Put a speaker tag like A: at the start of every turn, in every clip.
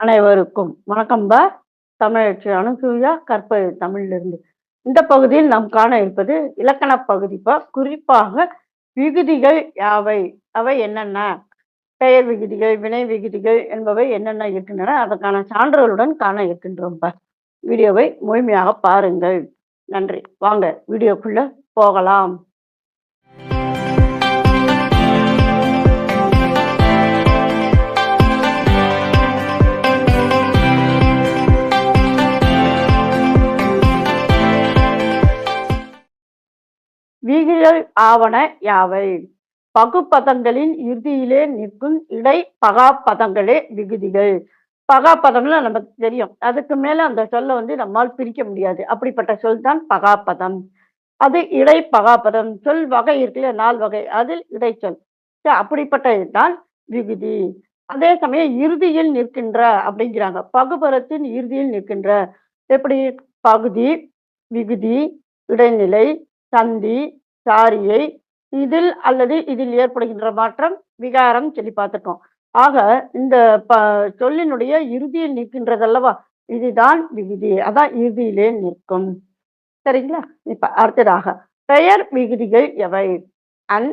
A: அனைவருக்கும் வணக்கம் பா. தமிழச்சி அனுசூயா கற்பது தமிழிலிருந்து. இந்த பகுதியில் நாம் காண இருப்பது இலக்கண பகுதிப்பா குறிப்பாக விகுதிகள் யாவை? அவை என்னென்ன? பெயர் விகுதிகள் வினை விகுதிகள் என்பவை என்னென்ன இருக்கின்றன? அதற்கான சான்றுகளுடன் காண இருக்கின்றோம் வீடியோவை முழுமையாக பாருங்கள். நன்றி. வாங்க வீடியோக்குள்ள போகலாம். விகிதல் ஆவன யாவை? பகுப்பதங்களின் இறுதியிலே நிற்கும் இடை பகாப்பதங்களே விகுதிகள். பகாப்பதம்லாம் நமக்கு தெரியும். அதுக்கு மேல அந்த சொல்லை வந்து நம்மால் பிரிக்க முடியாது. அப்படிப்பட்ட சொல் தான் பகாப்பதம். அது இடை பகாப்பதம். சொல் வகை இருக்குல்ல நால் வகை. அதில் இடைச்சொல் சரி, அப்படிப்பட்டது தான் விகுதி. அதே சமயம் இறுதியில் நிற்கின்ற அப்படிங்கிறாங்க. பகுபரத்தின் இறுதியில் நிற்கின்ற. எப்படி? பகுதி விகுதி இடைநிலை சந்தி சாரியை இதில் அல்லது இதில் ஏற்படுகின்ற மாற்றம் விகாரம் சொல்லி பார்த்துட்டோம். ஆக இந்த ப சொல்லினுடைய இறுதியில் நிற்கின்றதல்லவா? இதுதான் விகுதி. அதான் இறுதியிலே நிற்கும். சரிங்களா? இப்ப அடுத்ததாக பெயர் விகுதிகள் எவை? அன்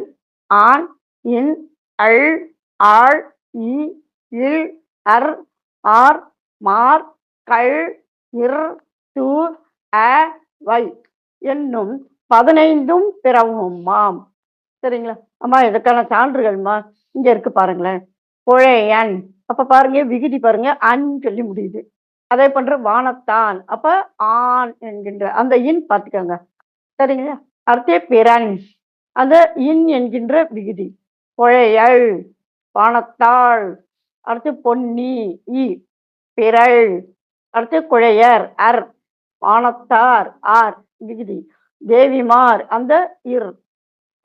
A: ஆண் இன் அள் ஆள் இ இல் அர் ஆர் மார் கள் இர் து அ வை என்னும் பதினைந்தும் பிறவுமாம் சரிங்களா? அம்மா இதுக்கான சான்றுகள்மா இங்கே இருக்கு பாருங்களேன். புழையன். அப்போ பாருங்க விகுதி பாருங்க அன் சொல்லி முடியுது. அதே பண்ணுற வானத்தான். அப்போ ஆண் என்கின்ற அந்த இன் பார்த்துக்கோங்க. சரிங்களா? அடுத்து பிறன். அந்த இன் என்கின்ற விகுதி. புழையல் வானத்தாள். அடுத்து பொன்னி இ பிறள். அடுத்து குழையர் அர். வானத்தார் ஆர் விகுதி. தேவிமார் அந்த இர்.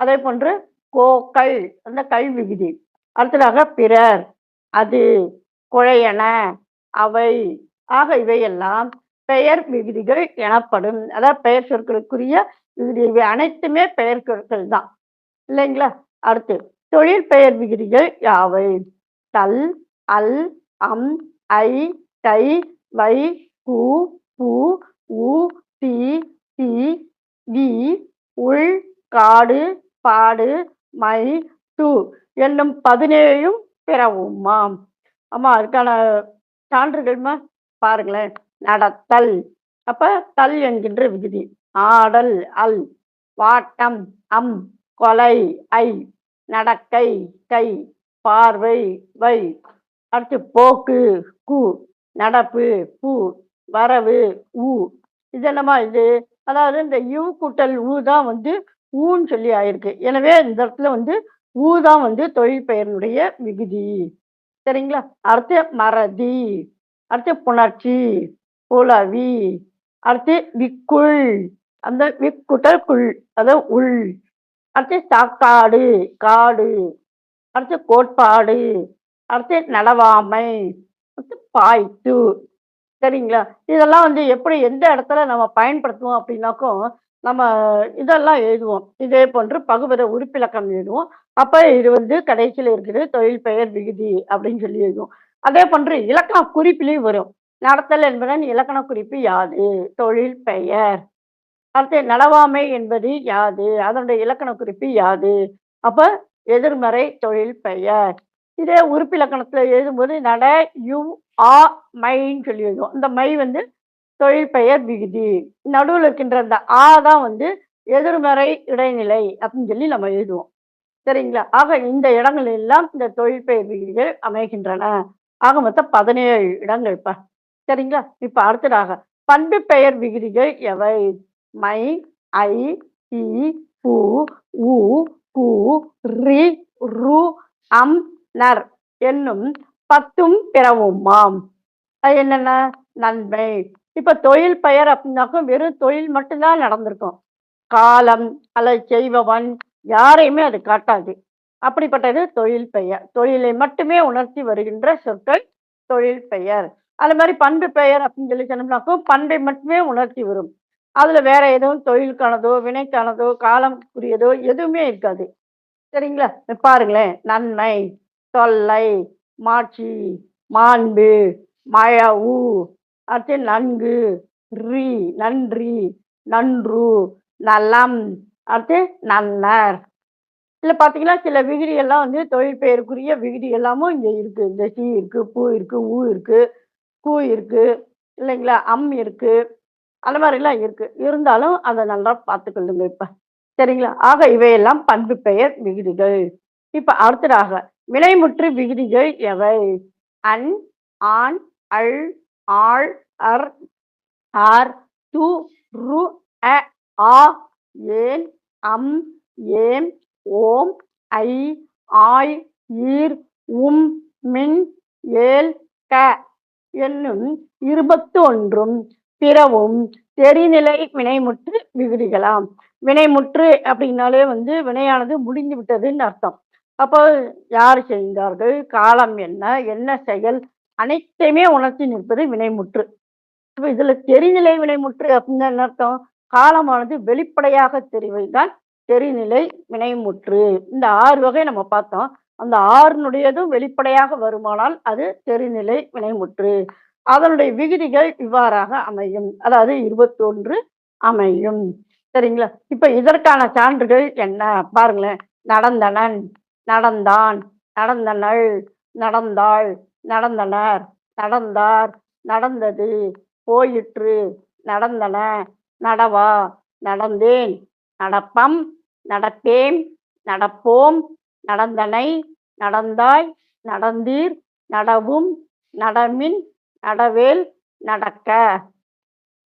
A: அதே போன்று கோக்கள் அந்த கல்விகுதி அடுத்ததாக பிறர் அது குழையன அவை. ஆக இவையெல்லாம் பெயர் விகுதிகள் எனப்படும். அதாவது பெயர் சொற்களுக்குரிய விகுதி. இவை அனைத்துமே பெயர் சொற்கள் தான். இல்லைங்களா? அடுத்து தொழில் பெயர் விகுதிகள் யாவை? தல் அல் அம் ஐ டை வை கு பூ உ தி தி வி உள் காடு பாடு மை து என்னும் பதினேழும் பிறவுமாம். ஆமா அதுக்கான சான்றுகள்மா? பாருங்களேன். நடத்தல். அப்ப தல் என்கின்ற விகுதி. ஆடல் அல். வாட்டம் அம். கொலை ஐ. நடக்கை கை. பார்வை வை. அடுத்து போக்கு கு. நடப்பு பூ. வரவு ஊ. இது என்னமா இது? அதாவது இந்த யூ கூட்டல் ஊ தான் வந்து ஊன்னு சொல்லி ஆயிருக்கு. எனவே இந்த இடத்துல வந்து ஊ தான் வந்து தொழில் பெயரினுடைய விகுதி சரிங்களா? அடுத்து மறதி அடுத்து புணர்ச்சி புலவி அடுத்து விக்குள் அந்த விக்குட்டல் குள் அதாவது உள். அடுத்து சாக்காடு காடு அடுத்து கோட்பாடு அடுத்து நடவாமை அடுத்து பாய்த்து சரிங்களா? இதெல்லாம் வந்து எப்படி எந்த இடத்துல நம்ம பயன்படுத்துவோம் அப்படின்னாக்கும் நம்ம இதெல்லாம் எழுதுவோம். இதே போன்று பகுவத உறுப்பிலக்கம் எழுதுவோம். அப்போ இது வந்து கடைசியில் இருக்குது தொழில் பெயர் விகுதி அப்படின்னு சொல்லி எழுதுவோம். அதே போன்று இலக்கண குறிப்பிலையும் வரும். நடத்தல் என்பதன் இலக்கண குறிப்பு யாது? தொழில் பெயர். அடுத்து நடவாமை என்பது யாது? அதனுடைய இலக்கண குறிப்பு யாது? அப்போ எதிர்மறை தொழில் பெயர். இதே உறுப்பிலக்கணத்துல எழுதும்போது நட யு ஆ மைன்னு சொல்லி எழுதுவோம். இந்த மை வந்து தொழில் பெயர் விகுதி. நடுவில் இருக்கின்ற அந்த ஆ தான் வந்து எதிர்மறை இடைநிலை அப்படின்னு சொல்லி நம்ம எழுதுவோம். சரிங்களா? ஆக இந்த இடங்கள் எல்லாம் இந்த தொழில் பெயர் விகுதிகள் அமைகின்றன. ஆக மொத்தம் பதினேழு இடங்கள் இப்போ சரிங்களா? இப்போ அடுத்ததாக பண்பு பெயர் விகுதிகள் எவை? மை ஐ இ உ உ கு ரி ரு அம் நர் என்னும் பத்தும் பிறவுமாம். அது என்னென்ன? நன்மை. இப்ப தொழில் பெயர் அப்படின்னாக்கும் வெறும் தொழில் மட்டும்தான் நடந்திருக்கும். காலம் அல்லது செய்பவன் யாரையுமே அது காட்டாது. அப்படிப்பட்டது தொழில் பெயர். தொழிலை மட்டுமே உணர்த்தி வருகின்ற சொற்கள் தொழில் பெயர். அது மாதிரி பண்பு பெயர் அப்படின்னு சொல்லி சொன்னோம்னாக்கும் பண்பை மட்டுமே உணர்த்தி வரும். அதுல வேற எதுவும் தொழிலுக்கானதோ வினைக்கானதோ காலம் உரியதோ எதுவுமே இருக்காது. சரிங்களா? பாருங்களேன். நன்மை. தொல்லை மாட்சி மாண்பு மயவு அடுத்து நன்கு ரி நன்றி நன்று நலம் அடுத்து நன்னர். இதில் பார்த்தீங்கன்னா சில விகுதி எல்லாம் வந்து தொழில் பெயருக்குரிய விகுதி எல்லாமும் இங்கே இருக்குது இந்த சி இருக்குது பூ இருக்குது ஊ இருக்குது கூ இருக்கு இல்லைங்களா அம் இருக்குது அந்த மாதிரிலாம் இருக்குது இருந்தாலும் அதை நல்லா பார்த்துக்கொள்ளுங்க இப்போ. சரிங்களா? ஆக இவையெல்லாம் பண்பு பெயர் விகுதிகள். இப்போ அடுத்ததாக வினைமுற்று விகுதிகள் எவை? அன் ஆண் அள் ஆள் அர் ஆர் து ரு அ ஆ ஏன் அம் ஏம் ஓம் ஐ ஆய் ஈர் உம் மின் ஏல் க என்னும் இருபத்து ஒன்றும் பிறவும் தெரிநிலை வினைமுற்று விகுதிகளாம். வினைமுற்று அப்படின்னாலே வந்து வினையானது முடிந்து விட்டதுன்னு அர்த்தம். அப்போ யார் செய்தார்கள்? காலம் என்ன? என்ன செயல்? அனைத்தையுமே உணர்த்தி நிற்பது வினைமுற்று. இப்போ இதுல தெரிநிலை வினைமுற்று அப்படின்னு என்ன அர்த்தம்? காலமானது வெளிப்படையாக தெரிவதுதான் தெரிநிலை வினைமுற்று. இந்த ஆறு வகை நம்ம பார்த்தோம். அந்த ஆறுனுடையதும் வெளிப்படையாக வருமானால் அது தெரிநிலை வினைமுற்று. அதனுடைய விகுதிகள் இவ்வாறாக அமையும். அதாவது இருபத்தொன்று அமையும். சரிங்களா? இப்ப இதற்கான சான்றுகள் என்ன? பாருங்களேன். நடந்தனன். நடந்தான் நடந்தனள் நடந்தாள் நடந்தனர் நடந்தார் நடந்தது போயிற்று நடந்தன நடவா நடந்தேன் நடப்பம் நடப்பேன் நடப்போம் நடந்தனை நடந்தாய் நடந்தீர் நடவும் நடமின் நடவேல் நடக்க.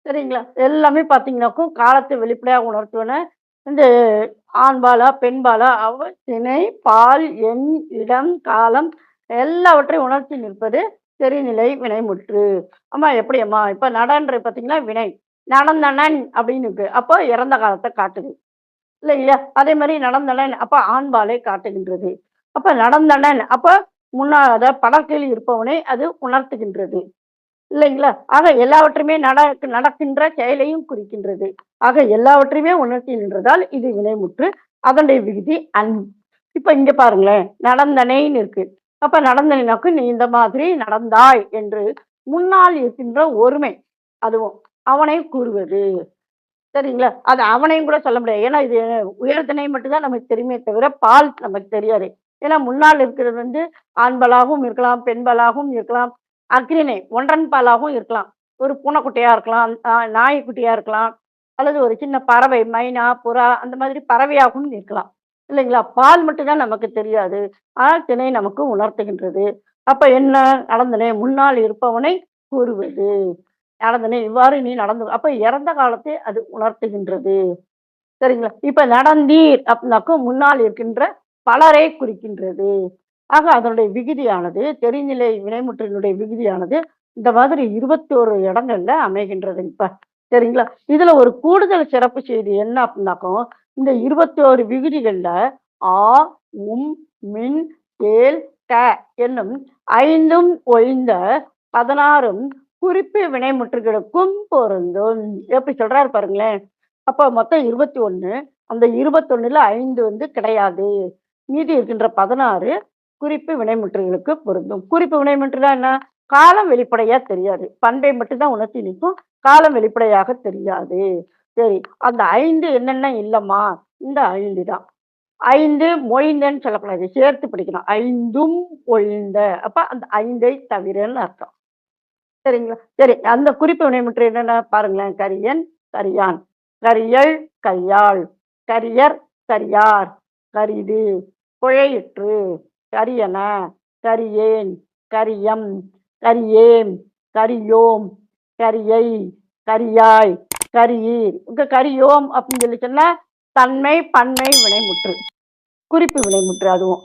A: சரிங்களா? எல்லாமே பார்த்தீங்கன்னாக்கும் காலத்தை வெளிப்படையாக உணர்த்துவன இந்த ஆண்பாலா பெண்பாலா அவ பால் எண் இடம் காலம் எல்லாவற்றையும் உணர்த்தி நிற்பது தெரிநிலை வினைமுற்று. அம்மா எப்படி அம்மா இப்ப நடன்ற பார்த்தீங்கன்னா வினை. நடந்தனன் அப்படின்னு இருக்கு. அப்போ இறந்த காலத்தை காட்டுது. இல்லைங்களா அதே மாதிரி நடந்தனன் அப்ப ஆண்பாலை காட்டுகின்றது. அப்ப நடந்தனன் அப்ப முன்னாத படத்தில் இருப்பவனை அது உணர்த்துகின்றது. இல்லைங்களா? ஆக எல்லாவற்றையுமே நட நடக்கின்ற செயலையும் குறிக்கின்றது. ஆக எல்லாவற்றையுமே உணர்த்தி நின்றதால் இது வினைமுற்று அதனுடைய விகுதி அன். இப்ப இங்க பாருங்களேன் நடந்தனைன்னு இருக்கு. அப்ப நடந்தனைனாக்கு நீ இந்த மாதிரி நடந்தாய் என்று முன்னால் இருக்கின்ற ஒருமை அதுவும் அவனை கூறுவது. சரிங்களா? அது அவனையும் கூட சொல்ல முடியாது. ஏன்னா இது உயர்தனை மட்டும்தான் நமக்கு தெரியுமே தவிர பால் நமக்கு தெரியாது. ஏன்னா முன்னால் இருக்கிறது வந்து ஆண்பலாகவும் இருக்கலாம் பெண்பலாகவும் இருக்கலாம். அக்ரிணை ஒன்றன் பாலாகவும் இருக்கலாம். ஒரு பூனைக்குட்டியா இருக்கலாம் ஆஹ் நாய்க்குட்டியா இருக்கலாம் அல்லது ஒரு சின்ன பறவை மைனா புறா அந்த மாதிரி பறவையாகவும் இருக்கலாம். இல்லைங்களா? பால் மட்டும்தான் நமக்கு தெரியாது. ஆனால் திணை நமக்கு உணர்த்துகின்றது. அப்ப என்ன நடந்தனே? முன்னால் இருப்பவனை கூறுவது. நடந்தனே? இவ்வாறு நீ நடந்து அப்ப இறந்த காலத்தை அது உணர்த்துகின்றது. சரிங்களா? இப்ப நடந்தீர் அப்படின்னாக்கும் முன்னால் இருக்கின்ற பலரை குறிக்கின்றது. ஆக அதனுடைய விகுதியானது தெரிநிலை வினைமுற்றினுடைய விகுதியானது இந்த மாதிரி இருபத்தி ஒரு இடங்கள்ல அமைகின்றது. இப்ப சரிங்களா? இதுல ஒரு கூடுதல் சிறப்பு செய்தி என்ன அப்படின்னாக்கும் இந்த இருபத்தி ஒரு விகுதிகள்ல ஆ உம் மின் கேல் க என்னும் ஐந்தும் ஒழிந்த பதினாறும் குறிப்பு வினைமுற்றுகளுக்கும் பொருந்தும். எப்படி சொல்றாரு பாருங்களேன். அப்ப மொத்தம் இருபத்தி ஒண்ணு அந்த இருபத்தொன்னுல ஐந்து வந்து கிடையாது. மீதி இருக்கின்ற பதினாறு குறிப்பு வினைமுற்றுகளுக்கு பொருந்தும். குறிப்பு வினைமுற்றுனா என்ன? காலம் வெளிப்படையா தெரியாது. பண்பை மட்டும்தான் உணர்த்தி நிற்கும். காலம் வெளிப்படையாக தெரியாது. சரி அந்த ஐந்து என்னென்ன இல்லம்மா? இந்த ஐந்து தான். ஐந்து மொழிந்தன்னு சொல்லக்கூடாது சேர்த்து படிக்கணும். ஐந்தும் ஒழிந்த அப்ப அந்த ஐந்தை தவிரன்னு அர்த்தம். சரிங்களா? சரி அந்த குறிப்பு வினைமுற்று என்னென்ன? பாருங்களேன். கரியன் கரியான். கரியல் கையாள். கரியர் கரியார். கரிது குழையிற்று. கரியன கரியேன் கரியம் கரியேம் கரியோம் கரியை கரியாய் கரியீர். இங்க கரியோம் அப்படின்னு சொல்லி சொன்னா தன்மை பன்மை வினைமுற்று. குறிப்பு வினைமுற்று அதுவும்.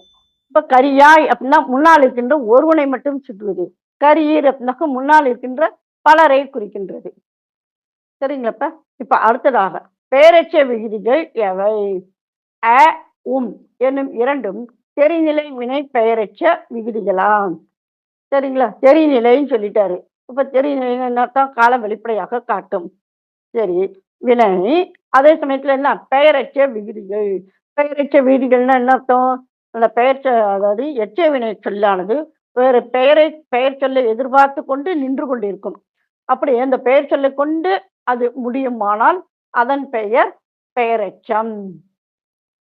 A: இப்ப கரியாய் அப்படின்னா முன்னால் இருக்கின்ற ஒருவனை மட்டும் சுற்றுவது. கரியீர் அப்படின்னாக்க முன்னால் இருக்கின்ற பலரை குறிக்கின்றது. சரிங்களப்ப இப்ப அடுத்ததாக. பேரச்ச விகுதிகள் எவை? அ உம் என்னும் இரண்டும் தெரிநிலை வினை பெயரச்ச விகுதிகளாம். சரிங்களா? தெரிநிலைன்னு சொல்லிட்டாரு. இப்ப தெரிநிலைன்னா என்ன அர்த்தம் காலம் வெளிப்படையாக காட்டும். சரி வினை அதே சமயத்துல என்ன? பெயரச்ச விகுதிகள். பெயரச்ச விகுதிகள்னா என்ன அர்த்தம்? அந்த பெயர்ச்ச அதாவது எச்ச வினை சொல்லானது வேறு பெயரை பெயர் சொல்லை எதிர்பார்த்து கொண்டு நின்று கொண்டிருக்கும். அப்படி அந்த பெயர் சொல்லை கொண்டு அது முடியுமானால் அதன் பெயர் பெயரச்சம்.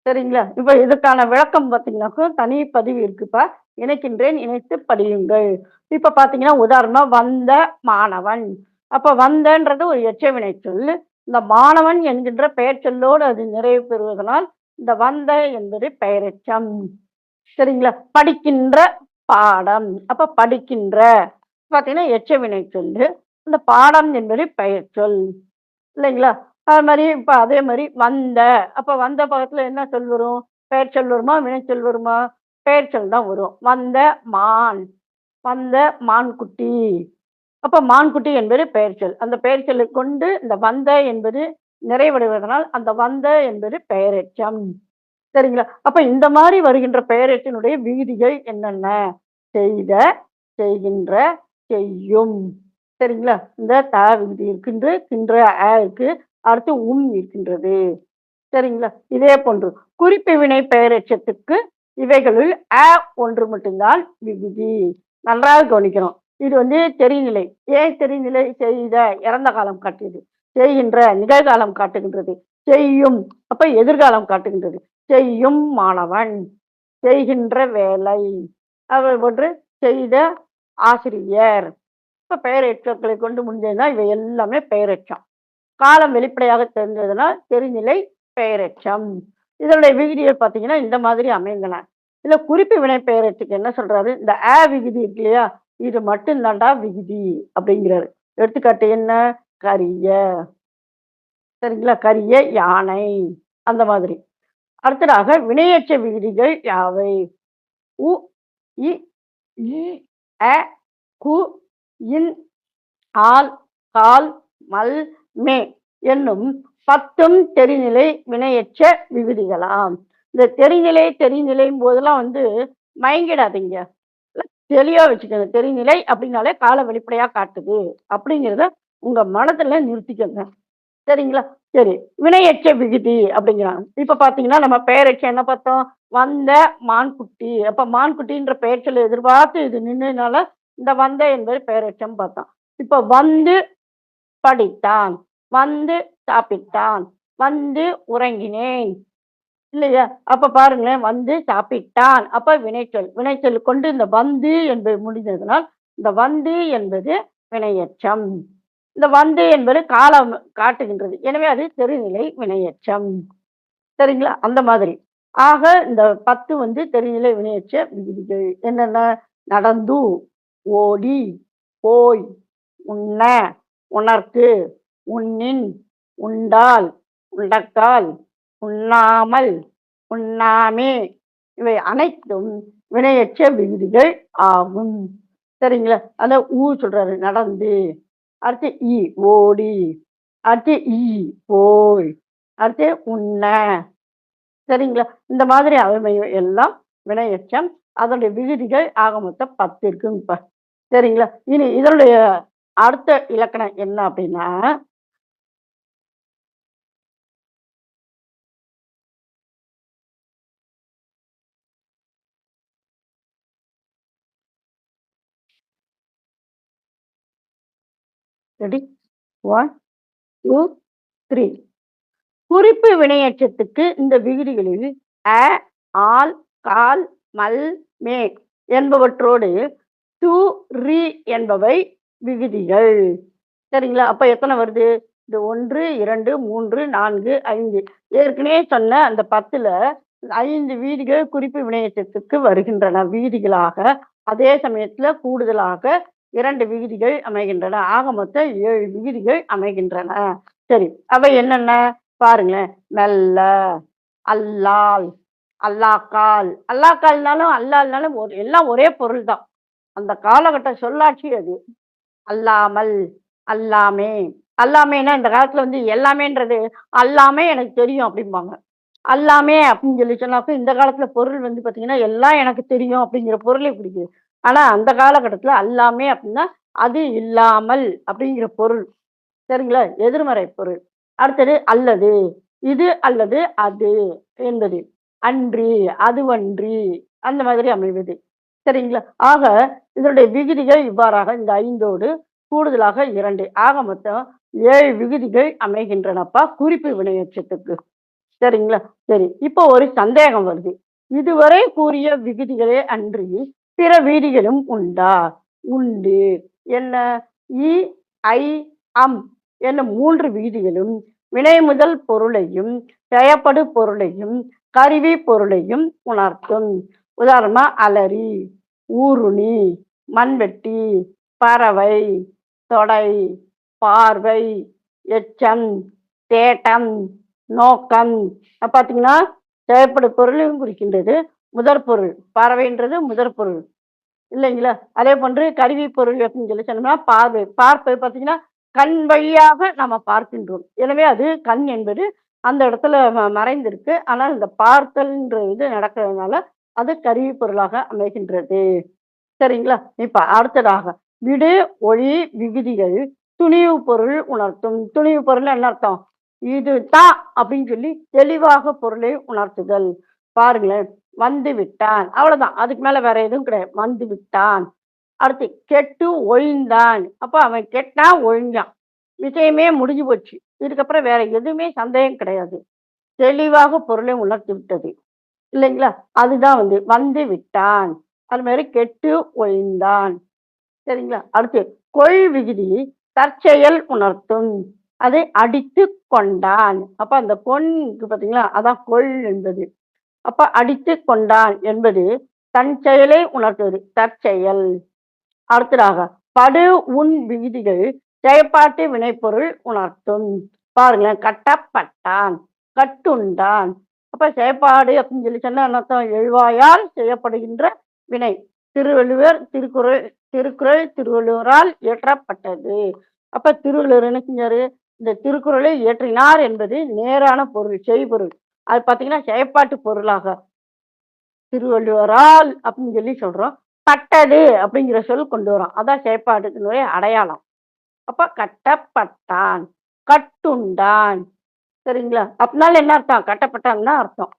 A: சரிங்களா? இப்ப இதுக்கான விளக்கம் பார்த்தீங்கன்னாக்கா தனி பதிவு இருக்குப்பா. இணைக்கின்றேன் இணைத்து படியுங்கள். இப்ப பாத்தீங்கன்னா உதாரணமா வந்த மாணவன். அப்ப வந்தன்றது ஒரு எச்சவினை சொல். இந்த மாணவன் என்கின்ற பெயர் சொல்லோடு அது நிறைவு பெறுவதனால் இந்த வந்த என்பது பெயரெச்சம். சரிங்களா? படிக்கின்ற பாடம். அப்ப படிக்கின்ற. பாத்தீங்கன்னா எச்சவினை சொல்லு இந்த பாடம் என்பது பெயர் சொல். இல்லைங்களா? அது மாதிரி இப்போ அதே மாதிரி வந்த. அப்போ வந்த பக்கத்தில் என்ன சொல் வரும்? பெயர் சொல் வருமா? வினைச்சொல் வருமா? பெயர் சொல் தான் வரும். வந்த மான். வந்த மான்குட்டி. அப்போ மான்குட்டி என்பது பெயர் சொல். அந்த பெயர் சொல்லை கொண்டு இந்த வந்த என்பது நிறைவடைவதனால் அந்த வந்த என்பது பெயரெச்சம் சரிங்களா? அப்ப இந்த மாதிரி வருகின்ற பெயரெச்சனுடைய விகுதிகள் என்னென்ன? செய்த செய்கின்ற செய்யும். சரிங்களா? இந்த த விகுதி இருக்கின்ற கின்ற ஆ இருக்கு. அடுத்து உம் இருக்கின்றது. சரிங்களா? இதே போன்று குறிப்பு வினை பெயரெச்சத்துக்கு இவைகளுள் அ ஒன்று மட்டும்தான் விகுதி. நன்றாக கவனிக்கிறோம். இது வந்து தெரிநிலை. ஏன் தெரிநிலை செய்த இறந்த காலம் காட்டுது செய்கின்ற நிகழ்காலம் காட்டுகின்றது. செய்யும் அப்ப எதிர்காலம் காட்டுகின்றது. செய்யும் மாணவன். செய்கின்ற வேலை. அவர் போன்று செய்த ஆசிரியர். இப்ப பெயரெச்சங்களை கொண்டு முடிஞ்சதுன்னா இவை எல்லாமே பெயரெச்சம் காலம் வெளிப்படையாக தெரிஞ்சதுனால் தெரிநிலை பெயரெச்சம் இதனுடைய விகுதிகள் பார்த்தீங்கன்னா இந்த மாதிரி அமைந்தன. இதுல குறிப்பு வினை பெயரெச்சுக்கு என்ன சொல்றாரு? இந்த ஆ விகுதி இருக்கு இல்லையா? இது மட்டும் தாண்டா விகுதி அப்படிங்கிறாரு. எடுத்துக்காட்டு என்ன? கரிய. சரிங்களா? கரிய யானை. அந்த மாதிரி. அடுத்ததாக வினையற்ற விகுதிகள் யாவை? உ இ இ, அ கு இன் ஆல் கால் மல் மே என்னும் பத்தும் தெரிநிலை வினையற்ற விகுதிகளாம். இந்த தெரிநிலை தெரிநிலையும் போதெல்லாம் வந்து மயங்கிடாதீங்க. தெளிவா வச்சுக்கோங்க. தெரிநிலை அப்படின்னாலே கால வெளிப்படையா காட்டுது அப்படிங்கிறத உங்க மனதுல நிறுத்திக்கோங்க. சரிங்களா? சரி. வினையற்ற விகுதி அப்படிங்கிறாங்க. இப்ப பாத்தீங்கன்னா நம்ம பெயரட்சம் என்ன பார்த்தோம்? வந்த மான்குட்டி. அப்ப மான்குட்டின்ற பெயர்ச்சல் எதிர்பார்த்து இது நின்றுனால இந்த வந்த என்பது பெயரட்சம் பார்த்தோம். இப்ப வந்து படித்தான். வந்து சாப்பிட்டான். வந்து உறங்கினேன். இல்லையா? அப்ப பாருங்களேன் வந்து சாப்பிட்டான். அப்ப வினைச்சொல் வினைச்சொல் கொண்டு இந்த வந்து என்பது முடிந்ததனால் இந்த வந்து என்பது வினையச்சம் இந்த வந்து என்பது காலம் காட்டுகின்றது. எனவே அது தெரிநிலை வினையச்சம் சரிங்களா? அந்த மாதிரி. ஆக இந்த பத்து வந்து தெரிநிலை வினையச்ச விகுதிகள் என்னென்ன? நடந்து ஓடி போய் உண்ண. உனக்கு உண்ணின் உண்டால் உண்டக்கால் உண்ணாமல் உண்ணாமே. இவை அனைத்தும் வினையற்ற விகுதிகள் ஆகும். சரிங்களா? அந்த ஊ சொல்றாரு நடந்து. அடுத்து இ ஓடி. அடுத்து ஈ போய். அடுத்து உண்ண. சரிங்களா? இந்த மாதிரி அவை எல்லாம் வினையச்சம் அதனுடைய விகுதிகள் ஆக மொத்தம் பத்து இருக்குங்கப்பா சரிங்களா? இனி இதனுடைய அடுத்த இலக்கணம் என்ன அப்படின்னா ரெடி ஒன் டூ த்ரீ குறிப்பு வினையச்சத்துக்கு இந்த விகுதிகளில் அ all call Mal May என்பவற்றோடு to ரி என்பவை விகுதிகள். சரிங்களா? அப்போ எத்தனை வருது? இந்த ஒன்று இரண்டு மூன்று நான்கு ஐந்து. ஏற்கனவே சொன்ன அந்த பத்துல ஐந்து வீதிகள் குறிப்பு வினையத்திற்கு வருகின்றன வீதிகளாக. அதே சமயத்துல கூடுதலாக இரண்டு விகுதிகள் அமைகின்றன. ஆக மொத்தம் ஏழு விகுதிகள் அமைகின்றன. சரி அவை என்னென்ன? பாருங்களேன். மெல்ல அல்லால் அல்லாக்கால். அல்லாக்கால்னாலும் அல்லால்னாலும் ஒரு எல்லாம் ஒரே பொருள் தான் அந்த காலகட்ட சொல்லாட்சி அது. அல்லாமல் அல்லாமே. அல்லாமேனா இந்த காலத்துல வந்து எல்லாமேன்றது அல்லாமே எனக்கு தெரியும் அப்படிம்பாங்க. அல்லாமே அப்படின்னு சொல்லி சொன்னாக்க இந்த காலத்துல பொருள் வந்து பாத்தீங்கன்னா எல்லாம் எனக்கு தெரியும் அப்படிங்கிற பொருளே பிடிக்குது ஆனா அந்த காலகட்டத்துல அல்லாமே அப்படின்னா அது இல்லாமல் அப்படிங்கிற பொருள். சரிங்களா? எதிர்மறை பொருள். அடுத்தது அல்லது. இது அல்லது அது என்பது. அன்றி அதுவன்றி அந்த மாதிரி அமைவது. சரிங்களா? ஆக இதனுடைய விகுதிகள் இவ்வாறாக இந்த ஐந்தோடு கூடுதலாக இரண்டு. ஆக மொத்தம் ஏழு விகுதிகள் அமைகின்றனப்பா? குறிப்பு வினையச்சத்துக்கு. சரிங்களா? சரி இப்போ ஒரு சந்தேகம் வருது. இதுவரை கூறிய விகுதிகளே அன்றி பிற வீதிகளும் உண்டா? உண்டு. என்ன? இ ஐ அம் என்ன மூன்று வீதிகளும் வினை முதல் பொருளையும் செயப்படு பொருளையும் கருவி பொருளையும் உணர்த்தும். உதாரணமா அலரி ஊருணி மண்வெட்டி பறவை தொடை பார்வை எச்சம் தேட்டம் நோக்கம். பார்த்தீங்கன்னா பாத்தீங்கன்னா பொருளையும் குறிக்கின்றது. முதற் பொருள் பறவைன்றது முதற் பொருள். இல்லைங்களா? அதே போன்று கருவி பொருள் அப்படின்னு சொல்லி சொன்னோம்னா பார்வை. பார்ப்பது பார்த்தீங்கன்னா கண் வழியாக நம்ம பார்க்கின்றோம். எனவே அது கண் என்பது அந்த இடத்துல ம- மறைந்திருக்கு. ஆனால் இந்த பார்த்தல்ன்ற இது நடக்கிறதுனால அது கருவி பொருளாக அமைகின்றது. சரிங்களா? இப்ப அடுத்ததாக விடு ஒளி விகுதிகள் துணிவு பொருள் உணர்த்தும். துணிவு பொருள் என்ன அர்த்தம்? இது தான் அப்படின்னு சொல்லி தெளிவாக பொருளை உணர்த்துதல். பாருங்களேன் வந்து விட்டான். அவ்வளவுதான். அதுக்கு மேல வேற எதுவும் கிடையாது. வந்து விட்டான். அடுத்து கெட்டு ஒழிந்தான். அப்ப அவன் கெட்டா ஒழிஞ்சான். விஷயமே முடிஞ்சு போச்சு. இதுக்கப்புறம் வேற எதுவுமே சந்தேகம் கிடையாது. தெளிவாக பொருளை உணர்த்தி விட்டது. இல்லைங்களா? அதுதான் வந்து வந்து விட்டான். அது மாதிரி கெட்டு ஒழிந்தான். சரிங்களா? அடுத்து கொள் விகுதி தற்செயல் உணர்த்தும். அதை அடித்து கொண்டான். அப்ப அந்த கொன்க்கு பாத்தீங்களா? அதான் கொள் என்பது. அப்ப அடித்து கொண்டான் என்பது தன் செயலை உணர்த்துவது. தற்செயல். அடுத்ததாக படு உன் விகுதிகள் செயற்பாட்டு வினைப்பொருள் உணர்த்தும். பாருங்களேன் கட்டப்பட்டான் கட்டுண்டான். அப்ப செயற்பாடு அப்படின்னு சொல்லி சொன்னா என்ன எழுவாயால் செய்யப்படுகின்ற வினை. திருவள்ளுவர் திருக்குறள் திருக்குறள் திருவள்ளுவரால் இயற்றப்பட்டது. அப்ப திருவள்ளுவர் என்ன செஞ்சாரு? இந்த திருக்குறளை இயற்றினார் என்பது நேரான பொருள் செய்பொருள். அது பாத்தீங்கன்னா செயற்பாட்டு பொருளாக. திருவள்ளுவரால் அப்படின்னு சொல்லி சொல்றோம். பட்டது அப்படிங்கிற சொல் கொண்டு வரோம் அதான் செயற்பாட்டுக்குடைய அடையாளம். அப்ப கட்டப்பட்டான் கட்டுண்டான். சரிங்களா? அப்படினால என்ன அர்த்தம்? கட்டப்பட்டாங்கன்னா அர்த்தம்.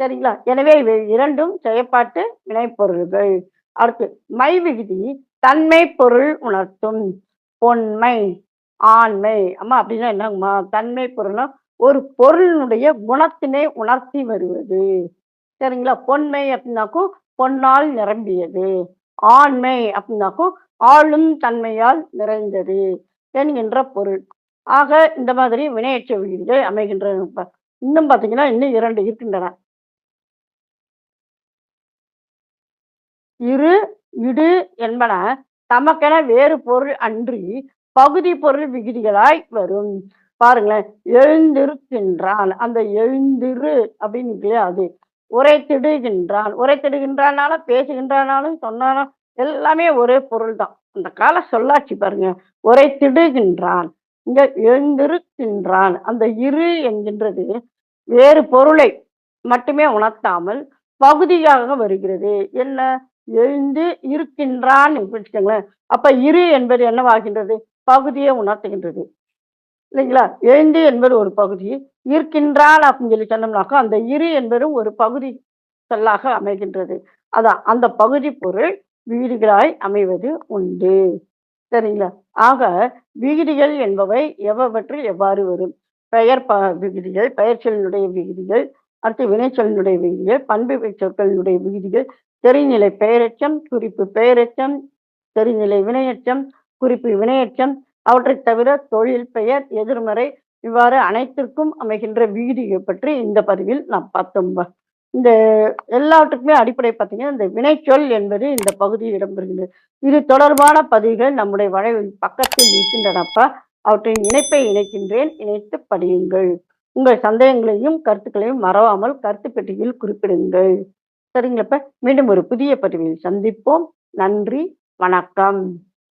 A: சரிங்களா? எனவே இவை இரண்டும் செயற்பாட்டு வினைப்பொருள்கள். அடுத்து மை விகுதி தன்மை பொருள் உணர்த்தும். பொன்மை ஆண்மை. அம்மா அப்படின்னா என்னங்கம்மா? தன்மை பொருள்னா ஒரு பொருளினுடைய குணத்தினை உணர்த்தி வருவது. சரிங்களா? பொன்மை அப்படின்னாக்கும் பொன்னால் நிரம்பியது. ஆண்மை அப்படின்னாக்கும் ஆளும் தன்மையால் நிறைந்தது. என்கின்ற பொருள். ஆக இந்த மாதிரி வினையற்ற விகுதிகள் அமைகின்றன இன்னும் பார்த்தீங்கன்னா இன்னும் இரண்டு இருக்கின்றன. இரு இடு என்பன தமக்கென வேறு பொருள் அன்றி பகுதி பொருள் விகுதிகளாய் வரும். பாருங்களேன் எழுந்திருக்கின்றான். அந்த எழுந்திரு அப்படின்னு அது உரை அது? உரைத்திடுகின்றான். உரைத்திடுகின்றானாலும் பேசுகின்றானாலும் சொன்னாலும் எல்லாமே ஒரே பொருள் தான் அந்த கால சொல்லாட்சி பாருங்க. உரைத்திடுகின்றான். இங்க எழுந்திருக்கின்றான். அந்த இரு என்கின்றது வேறு பொருளை மட்டுமே உணர்த்தாமல் பகுதியாக வருகிறது. என்ன? எழுந்து இருக்கின்றான் வச்சுக்கோங்களேன். அப்ப இரு என்பது என்னவாகின்றது? பகுதியை உணர்த்துகின்றது. இல்லைங்களா? எழுந்து என்பது ஒரு பகுதி இருக்கின்றான் அப்படின்னு சொல்லி சொன்னோம்னாக்கா அந்த இரு என்பதும் ஒரு பகுதி சொல்லாக அமைகின்றது. அதான். அந்த பகுதி பொருள் வீடுகளாய் அமைவது உண்டு. சரிங்களா? ஆக விகுதிகள் என்பவை எவ்வவற்றில் எவ்வாறு வரும்? பெயர் ப விகுதிகள் பெயர்ச்சொல்லினுடைய விகுதிகள் அடுத்து வினைச்சொல்லினுடைய விகுதிகள் பண்பு சொற்களினுடைய விகுதிகள் தெரிநிலை பெயரெச்சம் குறிப்பு பெயரெச்சம் தெரிநிலை வினையச்சம் குறிப்பு வினையச்சம் அவற்றை தவிர தொழில் பெயர் எதிர்மறை இவ்வாறு அனைத்திற்கும் அமைகின்ற விகுதியை பற்றி இந்த பதிவில் நாம் பார்த்தோம் இந்த எல்லாவற்றுக்குமே அடிப்படை பார்த்தீங்கன்னா இந்த வினைச்சொல் என்பது இந்த பகுதியில் இடம்பெறுகிறது. இது தொடர்பான பதிவுகள் நம்முடைய வளைவின் பக்கத்தில் இருக்கின்றனப்பா அவற்றின் இணைப்பை இணைக்கின்றேன். இணைத்து படியுங்கள். உங்கள் சந்தேகங்களையும் கருத்துக்களையும் மறவாமல் கருத்து பெட்டியில் குறிப்பிடுங்கள். சரிங்களப்ப மீண்டும் ஒரு புதிய பதிவில் சந்திப்போம். நன்றி. வணக்கம்.